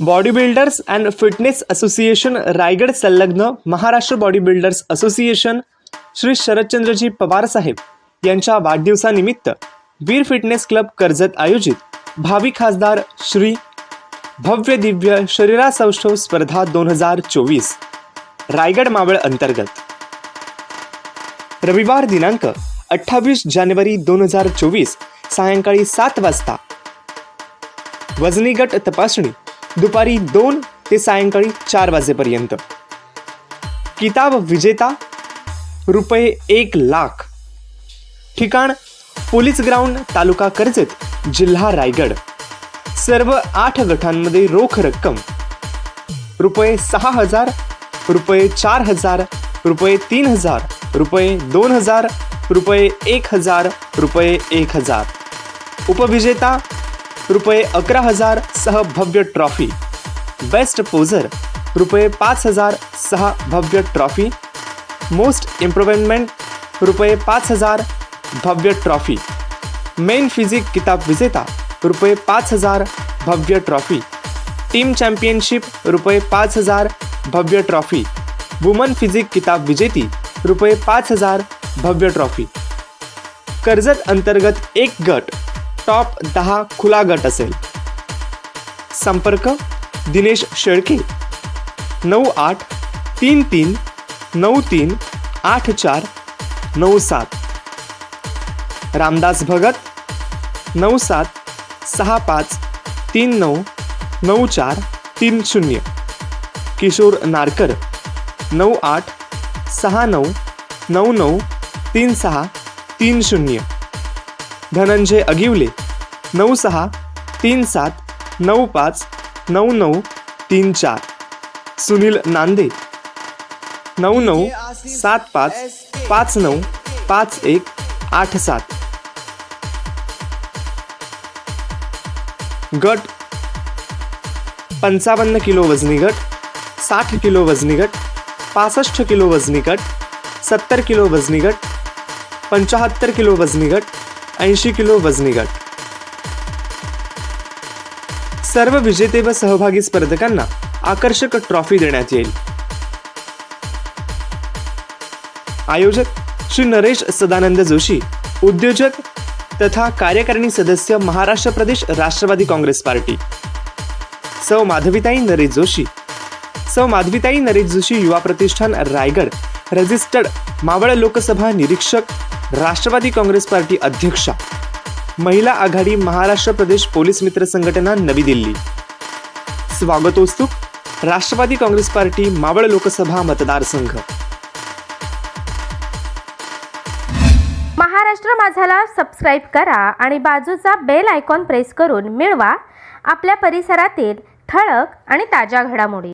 Body builders and fitness association Raigad संलग्न Maharashtra body builders association Shri Sharadchandraji Pawar Saheb यांच्या वाढदिवसानिमित्त वीर fitness club Karjat आयोजित भावी खासदार श्री भव्य दिव्य शरीरासौष्ठव स्पर्धा दोन हजार चोवीस रायगड मावळ अंतर्गत. रविवार दिनांक अठ्ठावीस जानेवारी दोन हजार चोवीस सायंकाळी सात वाजता वजनी गट तपासणी दुपारी दोन ते सायंकाळी चार वाजेपर्यंत. किताब विजेता रुपये एक लाख. ठिकाण पोलीस ग्राउंड तालुका कर्जत जिल्हा रायगड. सर्व आठ गटांमध्ये रोख रक्कम. रुपये सहा हजार रुपये चार हजार रुपये तीन हजार रुपये दोन हजार रुपये एक हजार रुपये एक हजार. उपविजेता रुपये अकरा हजार सह भव्य ट्रॉफी. बेस्ट पोझर रुपये पाच हजार सहा भव्य ट्रॉफी. मोस्ट इम्प्रुव्हमेंट रुपये पाच हजार भव्य ट्रॉफी. मेन फिजिक किताब विजेता रुपये पाच हजार भव्य ट्रॉफी. टीम चॅम्पियनशिप रुपये पाच हजार भव्य ट्रॉफी. वुमन फिजिक किताब विजेती रुपये पाच हजार भव्य ट्रॉफी. कर्जत अंतर्गत एक गट. टॉप दहा खुला गट असेल. संपर्क दिनेश शेळके. नऊ आठ तीन तीन नऊ तीन आठ चार नऊ सात. रामदास भगत नऊ सात सहा पाच तीन नऊ नऊ चार तीन शून्य. किशोर नारकर नऊ आठ सहा नऊ नऊ नऊ तीन सहा तीन शून्य. धनंजय अगिवले. नऊ सहा तीन सात नऊ पाच नऊ नऊ तीन चार. सुनील नांदे. नऊ नऊ सात पाच पाच नऊ पाच एक आठ सात. गट. पंचावन्न किलो वजनी गट साठ किलो वजनी गट पासष्ट किलो वजनी गट सत्तर किलो वजनी गट पंचाहत्तर किलो वजनी गट ऐंशी किलो वजनी गट सर्व विजेते व सहभागी स्पर्धकांना आकर्षक ट्रॉफी देण्यात येईल. आयोजक श्री नरेश सदानंद जोशी उद्योजक तथा कार्यकारिणी सदस्य महाराष्ट्र प्रदेश राष्ट्रवादी काँग्रेस पार्टी. सौ माधविताई नरेश जोशी सौ माधविताई नरेश जोशी युवा प्रतिष्ठान रायगड रजिस्टर्ड मावळ लोकसभा निरीक्षक राष्ट्रवादी काँग्रेस पार्टी अध्यक्षा महिला आघाडी महाराष्ट्र प्रदेश पोलीस मित्र संघटना नवी दिल्ली. स्वागतोत्सुक राष्ट्रवादी काँग्रेस पार्टी मावळ लोकसभा मतदारसंघ. महाराष्ट्र माझाला सबस्क्राईब करा आणि बाजूचा बेल आयकॉन प्रेस करून मिळवा. आपल्या परिसरातील ठळक आणि ताज्या घडामोडी.